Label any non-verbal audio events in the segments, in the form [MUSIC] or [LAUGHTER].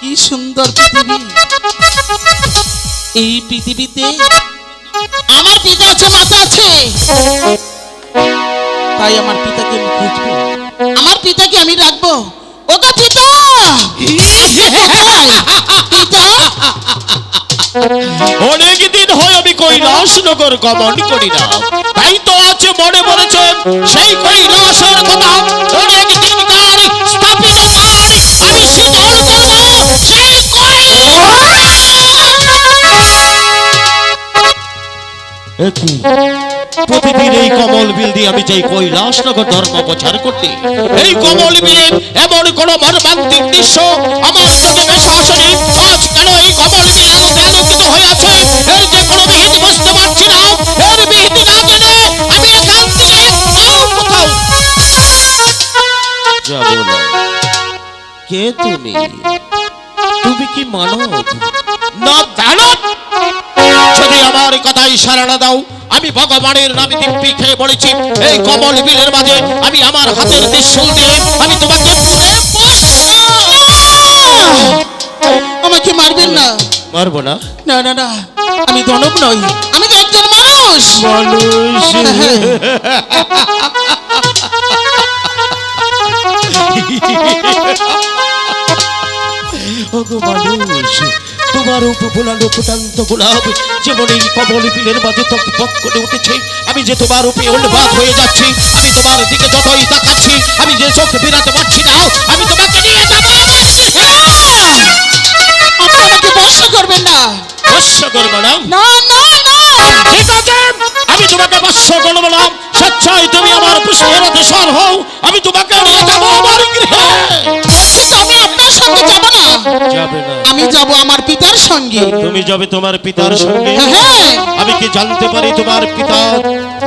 কি সুন্দর পৃথিবী। এই পৃথিবীতে আমার পিতা আছে আছে। তাই আমার পিতাকে আমি খুঁজবো। আমার পিতাকে আমি রাখব। ওগো পিতা! পিতা! অনেক দিন হয় আমি কৈলাসনগর গমন করি না। তাই তো আজ মনে পড়েছে সেই কৈলাসের কথা। অনেক দিনকার স্থাপিত কৈলাস প্রতিদিন এই কমল বিল দিয়ে আমি যাই কৈলাসনগর ধর্ম প্রচার করতে, এই কমল বিলে এমন কোন মর্মান্তিক দৃশ্য আমার নজরে শাসনে আজ কেন এই কমল বিল আলোতে আলোকিত হয়ে আছে? এর যে কোনো বিহিত বুঝতে পারছি না। এর বিহিত না জেনে আমি এখান থেকে নাও কোথাও যাব না। কে তুমি? তুমি কি মানব? না দানব যদি আমার কথাই সারানা দাও আমি ভগবানের নামে দিব্যি খেয়ে বলেছি এই কমল বিলের মাঝে আমি আমার হাতের ত্রিশূল দিয়ে আমি তোমাকে আমাকে মারবেন না। মারবো না? না না না আমি দানব নই। আমি তো একজন মানুষ। মানুষ। ওগো মানুষ। তোমার উপফুলানো ফুটান্ত গোলাপ এই কমল বিলের মাঝে তক পক করে উঠেছে। আমি যে তোমার উপরে উন্মাদ হয়ে যাচ্ছি আমি তোমার দিকে যতই তাকাচ্ছি আমি যে চোখ ফেরাতে পারছি না আমি তোমাকে নিয়ে যাব আপনি আমাকে বর্ষা করবেন না। বর্ষ করব না? না না না। ঠিক আছে আমি তোমাকে বর্ষ করব না। স্বেচ্ছায় তুমি আমার পুষ্পের দেশর হও আমি তোমাকে নিয়ে যাব আমার গৃহে। কিন্তু আমি আপনার সঙ্গে যাব না। যাবে না। আমি যাব আমার পিতার সঙ্গে। তুমি যাবে তোমার পিতার সঙ্গে। হ্যাঁ। আমি কি জানতে পারি তোমার পিতা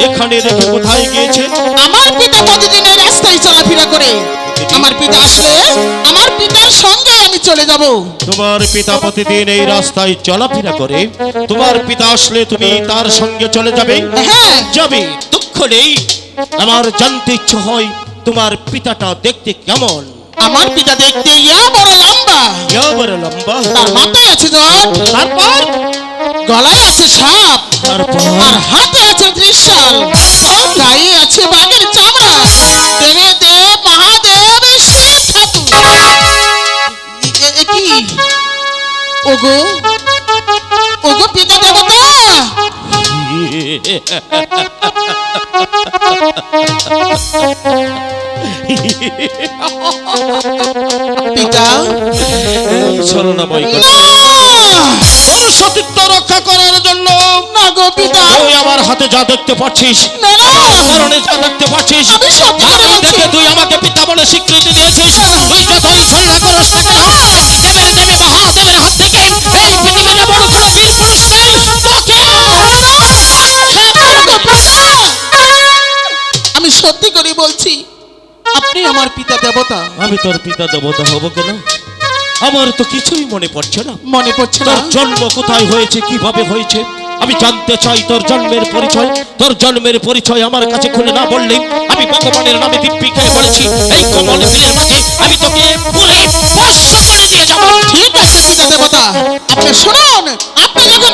এখানে রেখে কোথায় গিয়েছে? আমার পিতা প্রতিদিন এই রাস্তায় চলাফেরা করে? আমার পিতা আসলে আমার পিতার সঙ্গে আমি চলে যাব। তোমার পিতা প্রতিদিন এই রাস্তায় চলাফেরা করে। তোমার পিতা আসলে তুমি তার সঙ্গে চলে যাবে? হ্যাঁ। যাবে। দুঃখ নেই। আমার জানতে ইচ্ছে হয় তোমার পিতাটা দেখতে কেমন? আমার পিতা দেখতে ইয়া বড় লম্বা। ইয়া বড় লম্বা। তার মাথায় আছে জট তারপর গলায় আছে সাপ তারপর? আর হাতে আছে ত্রিশাল গায়ে আছে বাঘের চামড়া। দেবে দেব মহাদেব শিব ঠাকুর। কি? ওগো ওগো পিতা দেবতা। [LAUGHS] [LAUGHS] পিতা কথা সতীত্ব রক্ষা করার জন্য। না গো পিতা। তুই আমার হাতে যা দেখতে পাচ্ছিস না না। কারণে যা দেখতে পাচ্ছিস আমি করে। দেখে তুই আমাকে পিতা বলে স্বীকৃতি দিয়েছিস তুই যতই ছলনা করিস না কেন দেবের দেবে মহাদেবের হাত থেকে আমার পিতা দেবতা। আমি তোর পিতা দেবতা হব কেন? আমার তো কিছুই মনে পড়ছে না। মনে পড়ছে না। জন্ম কোথায় হয়েছে কীভাবে হয়েছে? আমি জানতে চাই তোর জন্মের পরিচয়। তোর জন্মের পরিচয় আমার কাছে খুলে না বললে আমি ভগবানের নামে দিব্যি খেয়ে বলেছি এই কমল বিলের মাঝে আমি তোকে পুরে ভস্ম করে দিয়ে যাব। ঠিক আছে পিতা দেবতা। আপনি শুনুন আপনি যখন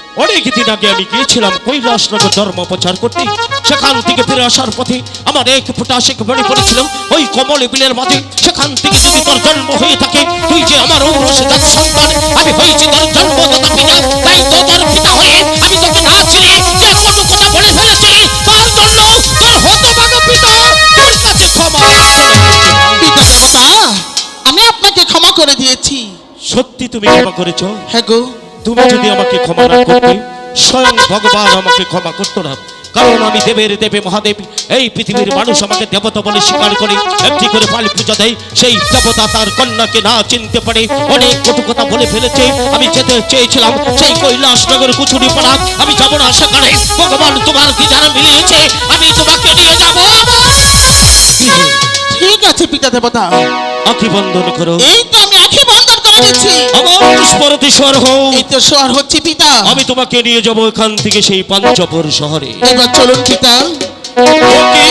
অনেক দিন আগে আমি গিয়েছিলাম কৈলাসনগর ধর্ম প্রচার করতে। সেখান থেকে ফিরে আসার পথে আমার এক ফোঁটা শেখ মনে পড়েছিল ওই কমল বিলের মাঝে। সেখান থেকে যদি তোর জন্ম হয়ে থাকে তুই যে আমার সন্তান আমি হয়েছি তোর জন্মদাতা পিতা তাই তো তোর পিতা হয়ে আমি তোকে না চিনি যে কটু কথা বলে ফেলেছি। তার জন্য তোর হতভাগ পিতা তোর কাছে ক্ষমা। পিতা দেবতা আমি আপনাকে ক্ষমা করে দিয়েছি। সত্যি তুমি ক্ষমা করেছ? হ্যাঁ গো। তুমি যদি আমাকে ক্ষমা না করতে স্বয়ং ভগবান আমাকে ক্ষমা করতো না। কারণ আমি দেবের দেবে মহাদেব এই পৃথিবীর মানুষ আমাকে দেবতা বলে স্বীকার করে একটি করে পাল পূজা দেয় সেই দেবতা তার কন্যাকে না চিনতে পারে। অনেক কটু কথা বলে ফেলেছে আমি যেতে চেয়েছিলাম সেই কৈলাসনগর কুচুরি পাড়া আমি যাব না সেখানে ভগবান তোমার কি জানা মিলিয়েছে আমি তোমাকে নিয়ে যাব। ঠিক আছে পিতা পিতা দেবতা। আঁকি বন্ধন করো। এই তো আমি তোমাকে নিয়ে যাব এখান থেকে সেই পাঞ্চপুর শহরে এবার চলুন পিতা ওকে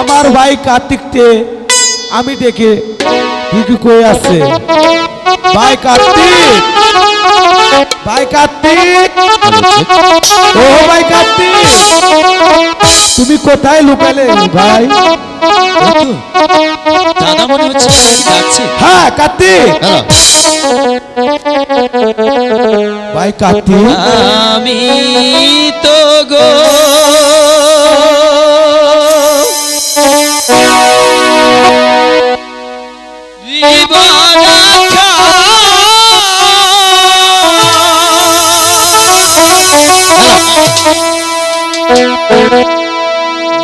আমার ভাই কার্তিককে আমি ডেকে দিদি কই আছে ভাই কার্তিক! ভাই কার্তিক! ও ভাই কার্তিক! তুমি কোথায় লুকালে ভাই? দাদা মনে হচ্ছে ডাকছে হ্যাঁ কার্তিক! ভাই কার্তিক! আমি তো গো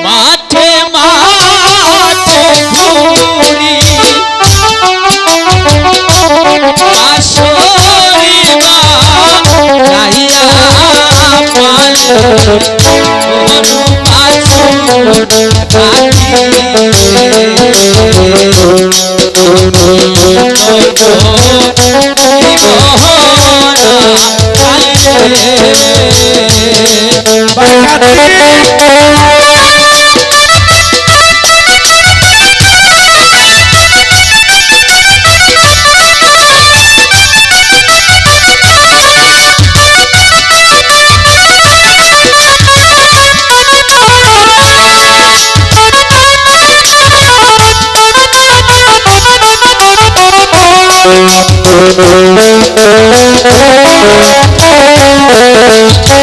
মাঠে মাঠে ঘুরি। আসরি মা রাইয়া পালে। গরু বাছুর ভাই [LAUGHS] কার্তিক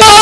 বাছু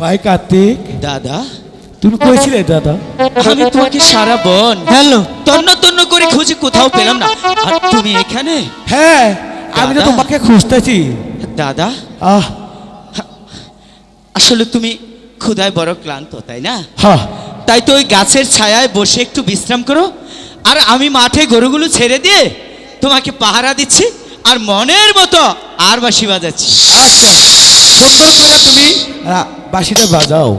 ভাই কার্তিক দাদা? তুমি কইছিলে দাদা? আমি তোমাকে সারা বন হ্যালো। তন্ন তন্ন করে খুঁজে কোথাও পেলাম না। আর তুমি এখানে? হ্যাঁ আমি তো তোমাকে খুঁজতেছি। দাদা? আহ আসলে তুমি ক্ষুধায় বড় ক্লান্ত তাই না? হ্যাঁ। তাই তো ওই গাছের ছায়ায় বসে একটু বিশ্রাম করো। আর আমি মাঠে গরুগুলো ছেড়ে দিয়ে তোমাকে পাহারা দিচ্ছি আর মনের মতো আর বাঁশি বাজাচ্ছি। আচ্ছা সুন্দর করে তুমি বাঁশিটা বাজাও।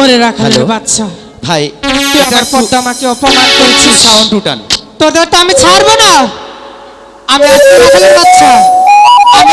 ওরে রাখালের? বাচ্চা। ভাই তুই আমার পদ্মা আমাকে অপমান করেছিস। সাউন্ড উঠান। তোদের তো আমি ছাড়বো না। আমি আসছি রাখালের বাচ্চা। আমি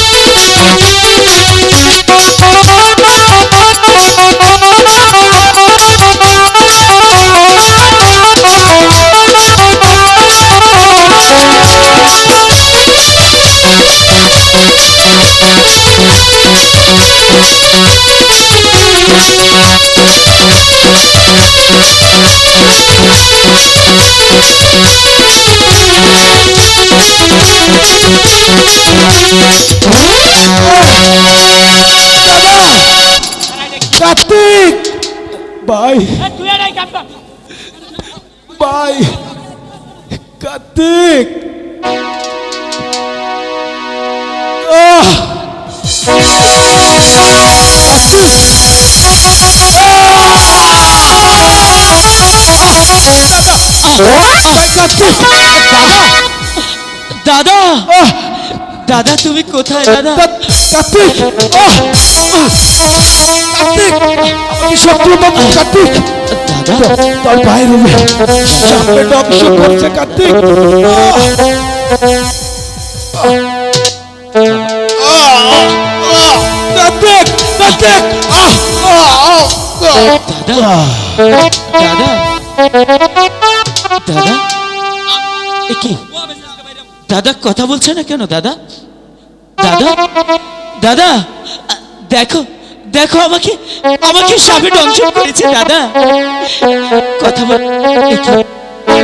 আসছি কার্তিক দাদা! দাদা তুমি কোথায় দাদা? কার্তিক! কার্তিক করছে কার্তিক কার্তিক কার্তিক দাদা দাদা দাদা? কি? দাদা, কথা বলছে না কেন, দাদা? দাদা? দাদা, দেখো দেখো আমাকে আমাকে সাপে দংশন করেছে, দাদা। কথা বল?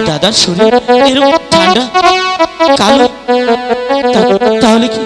দাদার শরীর এরকম ঠান্ডা, কালো। তাহলে কি?